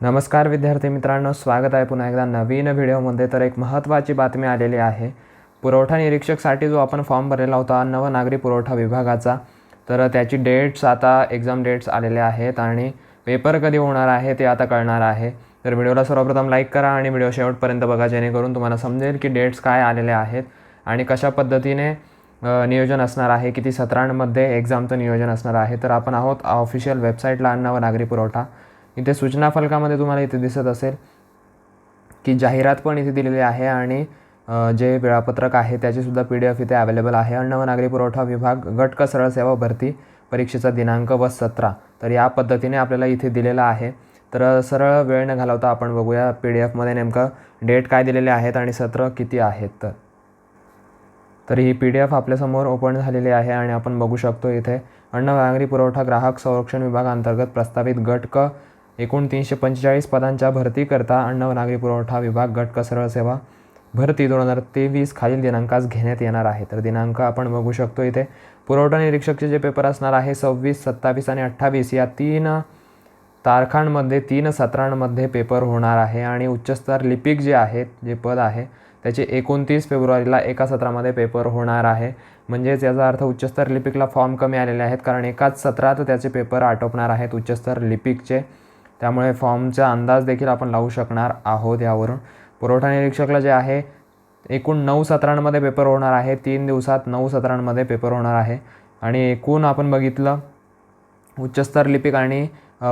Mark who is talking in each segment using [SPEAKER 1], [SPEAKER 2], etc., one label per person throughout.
[SPEAKER 1] नमस्कार विद्यार्थी मित्रांनो स्वागत आहे पुन्हा एकदा नवीन व्हिडिओमध्ये. तर एक महत्त्वाची बातमी आलेली आहे. पुरवठा निरीक्षकसाठी जो आपण फॉर्म भरलेला होता नवनागरी पुरवठा विभागाचा. तर त्याची डेट्स आता एक्झाम डेट्स आलेले आहेत आणि पेपर कधी होणार आहे ते आता कळणार आहे. तर व्हिडिओला सर्वप्रथम लाईक करा आणि व्हिडिओ शेवटपर्यंत बघा जेणेकरून तुम्हाला समजेल की डेट्स काय आलेले आहेत आणि कशा पद्धतीने नियोजन असणार आहे किती सत्रांमध्ये एक्झामचं नियोजन असणार आहे. तर आपण आहोत ऑफिशियल वेबसाईटला अन्न व नागरी पुरवठा. इथे सूचना फलकामध्ये तुम्हाला इथे दिसत असेल की जाहिरात पण इथे दिलेली आहे आणि जे वेळापत्रक आहे त्याचीसुद्धा पी डी एफ इथे अवेलेबल आहे. अन्न व नागरी पुरवठा विभाग गटक सरळ सेवा भरती परीक्षेचा दिनांक व सतरा. तर या पद्धतीने आपल्याला इथे दिलेला आहे. तर सरळ वेळ न घालवता आपण बघूया पी डी एफमध्ये नेमकं डेट काय दिलेले आहेत आणि सत्र किती आहेत तर. तर ही पी डी एफ आपल्यासमोर ओपन झालेली आहे आणि आपण बघू शकतो इथे अन्न नागरी पुरवठा ग्राहक संरक्षण विभागांतर्गत प्रस्तावित गट क एकूण तीनशे पंचेचाळीस पदांच्या भरतीकरता अन्न व नागरी पुरवठा विभाग गट सरळ सेवा भरती दोन हजार तेवीस खालील दिनांकास घेण्यात येणार आहे. तर दिनांक आपण बघू शकतो इथे. पुरवठा निरीक्षकचे जे पेपर असणार आहे सव्वीस सत्तावीस आणि अठ्ठावीस या तीन तारखांमध्ये तीन सत्रांमध्ये पेपर होणार आहे आणि उच्चस्तर लिपिक जे आहेत जे पद आहे त्याचे एकोणतीस फेब्रुवारीला एका सत्रामध्ये पेपर होणार आहे. म्हणजेच याचा अर्थ उच्चस्तर लिपिकला फॉर्म कमी आलेले आहेत कारण एकाच सत्रात त्याचे पेपर आटोपणार आहेत उच्चस्तर लिपिकचे. त्यामुळे फॉर्मचा अंदाज देखील आपण लावू शकणार आहोत यावरून. पुरवठा निरीक्षकला जे आहे एकूण नऊ सत्रांमध्ये पेपर होणार आहे. तीन दिवसात नऊ सत्रांमध्ये पेपर होणार आहे. आणि एकूण आपण बघितलं उच्चस्तर लिपिक आणि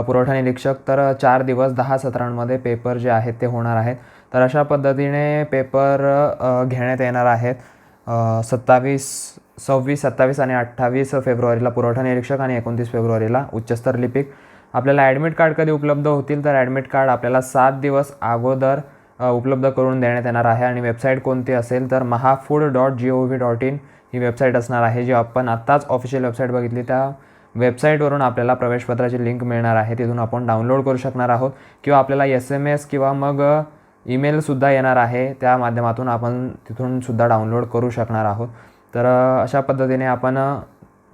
[SPEAKER 1] पुरवठा निरीक्षक तर चार दिवस दहा सत्रांमध्ये पेपर जे आहेत ते होणार आहेत. तर अशा पद्धतीने पेपर घेण्यात येणार आहेत. सत्तावीस सव्वीस सत्तावीस आणि अठ्ठावीस फेब्रुवारीला पुरवठा निरीक्षक आणि एकोणतीस फेब्रुवारीला उच्चस्तर लिपिक. आपल्याला ॲडमिट कार्ड कधी उपलब्ध होतील तर ॲडमिट कार्ड आपल्याला सात दिवस अगोदर उपलब्ध करून देण्यात येणार आहे. आणि वेबसाईट कोणती असेल तर Mahafood dot G O V dot in he website असणार आहे जी आपण आत्ताच ऑफिशियल वेबसाईट बघितली. त्या वेबसाईटवरून आपल्याला प्रवेशपत्राची लिंक मिळणार आहे. तिथून आपण डाउनलोड करू शकणार आहोत. किंवा आपल्याला एस एम एस किंवा मग ईमेलसुद्धा येणार आहे. त्या माध्यमातून आपण तिथूनसुद्धा डाउनलोड करू शकणार आहोत. तर अशा पद्धतीने आपण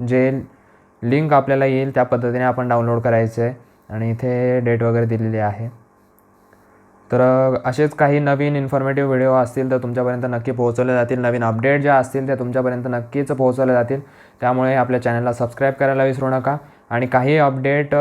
[SPEAKER 1] जे लिंक आपल्याला येईल त्या पद्धतीने आपण डाउनलोड करायचे आहे आणि इथे डेट वगैरे दिलेली आहे. तर असेच काही नवीन इन्फॉर्मेटिव्ह व्हिडिओ असतील तर तुमच्यापर्यंत नक्की पोहोचवले जातील. नवीन अपडेट ज्या असतील त्या तुमच्यापर्यंत नक्कीच पोहोचवले जातील. त्यामुळे आपल्या चॅनलला सबस्क्राईब करायला विसरू नका. आणि काही अपडेट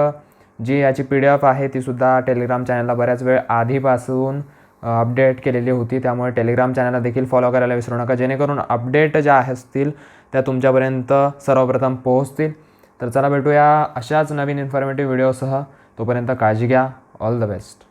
[SPEAKER 1] जी याची पी डी एफ आहे तीसुद्धा टेलिग्राम चॅनलला बऱ्याच वेळ आधीपासून अपडेट केलेली होती. त्यामुळे टेलिग्राम चॅनलला देखील फॉलो करायला विसरू नका. जेणेकरून अपडेट ज्या असतील त्या तुमच्यापर्यंत सर्वप्रथम पोहोचतील. तर चला भेटूया अशाच नवीन इन्फॉर्मेटिव्ह व्हिडिओसह तोपर्यंत काळजी घ्या. All the best